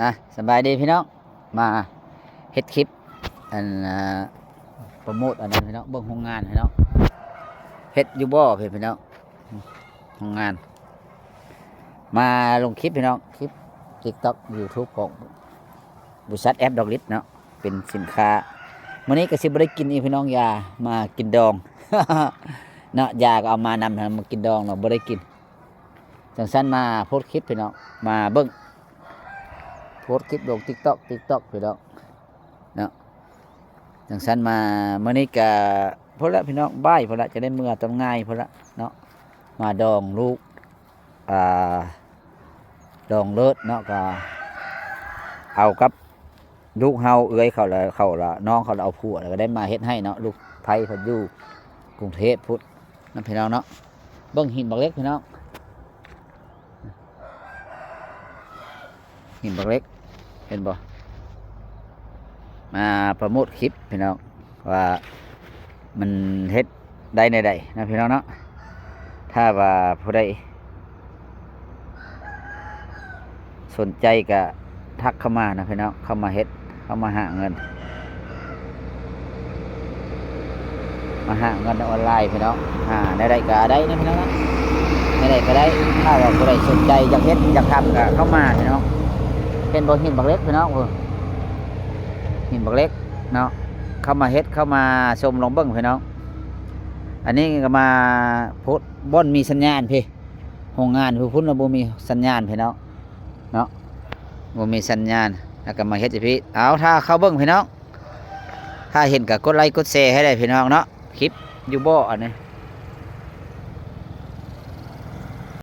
อะสบายดีพี่น้องมาเฮ็ดคลิปอันโปรโมทอันนั้นพี่น้องเบิ่งโรงงานพี่น้องเฮ็ดยูบ่เพิ่นพี่น้องโรงงาน มาลงคลิปพี่น้องคลิป TikTok YouTube ของบริษัทแอปดอกลิสเนาะเป็นสินค้ามื้อนี้ก็สิบ่ได้กินอีพี่น้องยามากินดองเนาะยาก็เอามานำมากินดองเนาะบ่ได้กินจังซั่นมาโพสคลิปพี่น้องมาเบิ่ง โพสคลิปลงทิกตอกทิกตอกพี่น้องเนาะจังสันมาเมื่อนี้กะพอละพี่น้องบ่ายพอละจะได้เมื่อต้อนง่ายพอละเนาะมาดองลูกอ่าดองเลิศเนาะก็เอากับลูกเฮาเอื้อยเขาละเขาละน้องเขาละเอาผัวแล้วก็ได้มาเฮ็ดให้เนาะลูกไผเพิ่นอยู่กรุงเทพพุทธนั่นพี่น้องเนาะเบิ่งหินบักเล็กพี่น้องหินบักเล็ก เห็นบ่มาโปรโมทคลิปพี่น้องว่ามันเฮ็ดได้ในใดนะพี่น้องเนาะถ้าว่าผู้ใดสนใจก็ทักเข้ามานะพี่น้องเข้ามาเฮ็ดเข้ามาหาเงิน มาหาเงินออนไลน์พี่น้องหาในใดก็ได้นะพี่น้องนะในใดก็ได้ถ้าว่าผู้ใดสนใจอยากเฮ็ดอยากทำก็เข้ามาพี่น้อง เป็นบ่หินบักเล็กพี่น้องเหินบักเล็กเนาะเข้ามาเฮ็ดเข้ามาชมลองเบิ่งพี่น้อง อันนี้ก็มาพุทบ่อนมีสัญญาณพี่โรงงานผู้พุ่นว่าบ่มีสัญญาณพี่น้องเนาะบ่มีสัญญาณแล้วก็มาเฮ็ดสิพี่เอาถ้าเข้าเบิ่งพี่น้องถ้าเห็นก็กดไลค์กดแชร์ให้ได้พี่น้องเนาะคลิปอยู่บ่อันนี้